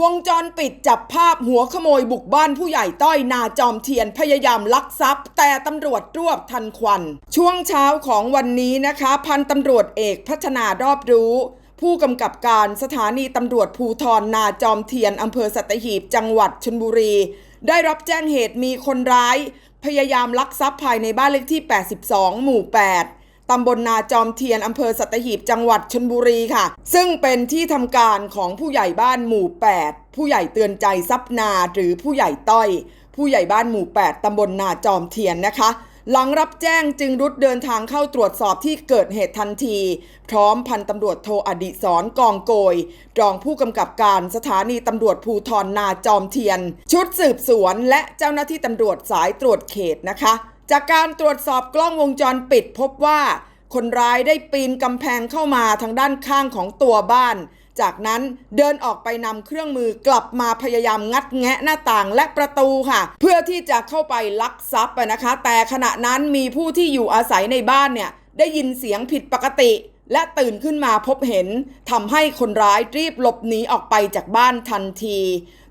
วงจรปิดจับภาพหัวขโมยบุกบ้านผู้ใหญ่ต้อยนาจอมเทียนพยายามลักทรัพย์ แต่ตำรวจรวบทันควัน ช่วงเช้าของวันนี้นะคะ พันตำรวจเอกพัฒนารอบรู้ผู้กำกับการสถานีตำรวจภูทรนาจอมเทียนอำเภอสัตหีบจังหวัดชลบุรี ได้รับแจ้งเหตุมีคนร้าย พยายามลักทรัพย์ภายในบ้านเลขที่ 82 หมู่ 8 ตำบลนาจอมเทียนอำเภอสัตหีบจังหวัดชนบุรีค่ะ ซึ่งเป็นที่ทำการของผู้ใหญ่บ้านหมู่ 8 ผู้ใหญ่เตือนใจทรัพย์นาหรือผู้ใหญ่ต้อย ผู้ใหญ่บ้านหมู่ 8ตำบลนาจอมเทียนนะคะ หลังรับแจ้งจึงรุดเดินทางเข้าตรวจสอบที่เกิดเหตุทันที พร้อมพันตำรวจโทอดิศรกองโกย รองผู้กำกับการสถานีตำรวจภูทรนาจอมเทียน ชุดสืบสวนและเจ้าหน้าที่ตำรวจสายตรวจเขตนะคะ จากการตรวจสอบกล้องวงจรปิดพบว่า คนร้ายได้ปีนกำแพงเข้ามาทางด้านข้างของตัวบ้าน จากนั้นเดินออกไปนำเครื่องมือกลับมาพยายามงัดแงะหน้าต่างและประตูค่ะ เพื่อที่จะเข้าไปลักทรัพย์นะคะ แต่ขณะนั้นมีผู้ที่อยู่อาศัยในบ้านเนี่ยได้ยินเสียงผิดปกติ และตื่นขึ้นมาพบเห็นทำให้คนร้ายรีบหลบหนีออกไปจากบ้านทันที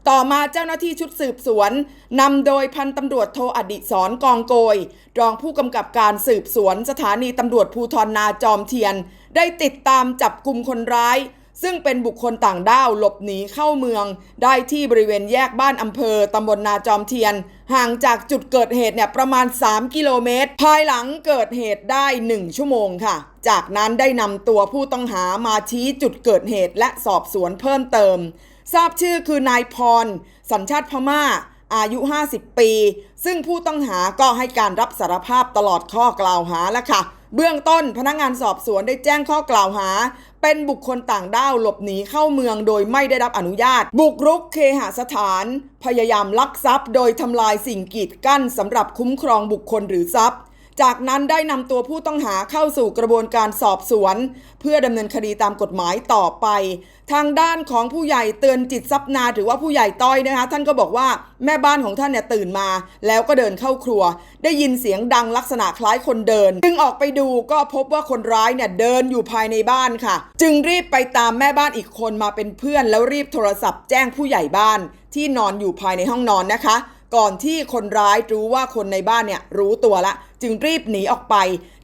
ต่อมาเจ้าหน้าที่ชุดสืบสวนนำโดยพันตำรวจโทอดิศรกองโกย รองผู้กำกับการสืบสวนสถานีตำรวจภูทรนาจอมเทียน ได้ติดตามจับกลุ่มคนร้าย ซึ่งเป็นบุคคลต่างด้าวหลบหนีเข้าเมือง ได้ที่บริเวณแยกบ้านอำเภอตำบลนาจอมเทียน ห่างจากจุดเกิดเหตุเนี่ยประมาณ 3 กิโลเมตร ภายหลังเกิดเหตุได้ 1 ชั่วโมงค่ะ จากนั้นได้นำตัวผู้ต้องหามาชี้จุดเกิดเหตุและสอบสวนเพิ่มเติม ทราบชื่อคือนายพร สัญชาติพม่า อายุ 50 ปี ซึ่งผู้ต้องหาก็ให้การรับสารภาพตลอดข้อกล่าวหาแล้วค่ะ เบื้องต้นพนักงานสอบสวนได้แจ้งข้อกล่าวหา เป็นบุคคลต่างด้าวหลบหนีเข้าเมืองโดยไม่ได้รับอนุญาต บุกรุกเคหสถาน พยายามลักทรัพย์ โดยทำลายสิ่งกีดกั้นสำหรับคุ้มครองบุคคลหรือทรัพย์ จากนั้นได้นำตัวผู้ต้องหาเข้าสู่กระบวนการสอบสวน เพื่อดำเนินคดีตามกฎหมายต่อไป ทางด้านของผู้ใหญ่เตือนจิตทรัพย์นาหรือว่าผู้ใหญ่ต้อยนะคะ ท่านก็บอกว่าแม่บ้านของท่านเนี่ยตื่นมา แล้วก็เดินเข้าครัว ได้ยินเสียงดังลักษณะคล้ายคนเดิน จึงออกไปดูก็พบว่าคนร้ายเนี่ยเดินอยู่ภายในบ้านค่ะ จึงรีบไปตามแม่บ้านอีกคนมาเป็นเพื่อน แล้วรีบโทรศัพท์แจ้งผู้ใหญ่บ้านที่นอนอยู่ภายในห้องนอนนะคะ ก่อนที่คนร้ายรู้ว่าคนในบ้านเนี่ยรู้ตัวละ จึงรีบหนีออกไป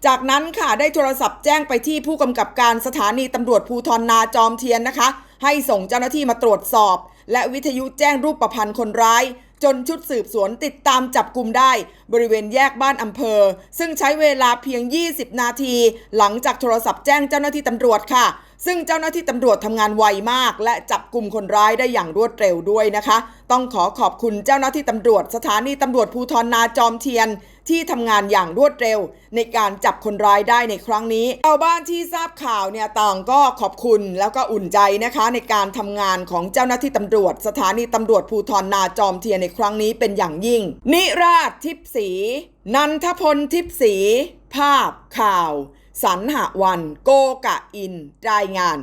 จากนั้นค่ะได้โทรศัพท์แจ้งไปที่ผู้กำกับการสถานีตำรวจภูทรนาจอมเทียนนะคะ ให้ส่งเจ้าหน้าที่มาตรวจสอบ และวิทยุแจ้งรูปประพันธ์คนร้าย จนชุดสืบสวนติดตามจับกลุ่มได้ บริเวณแยกบ้านอำเภอ ซึ่งใช้เวลาเพียง 20 นาที หลังจากโทรศัพท์แจ้งเจ้าหน้าที่ตำรวจค่ะซึ่งเจ้าหน้าที่ตำรวจทำงานไวมาก และจับกลุ่มคนร้ายได้อย่างรวดเร็วด้วยนะคะ ต้องขอขอบคุณเจ้าหน้าที่ตำรวจสถานีตำรวจภูธรนาจอมเทียน ที่ทำงานอย่างรวดเร็ว ในการจับคนร้ายได้ในครั้งนี้ชาวบ้านที่ทราบข่าวเนี่ยต่างก็ขอบคุณแล้วก็อุ่นใจนะคะ ในการทำงานของเจ้าหน้าที่ตำรวจ สถานีตำรวจภูธรนาจอมเทียนในครั้งนี้เป็นอย่างยิ่ง นิราชทิพสี นันทพลทิพสี ภาพข่าวสันหวัน โกกะอิน รายงาน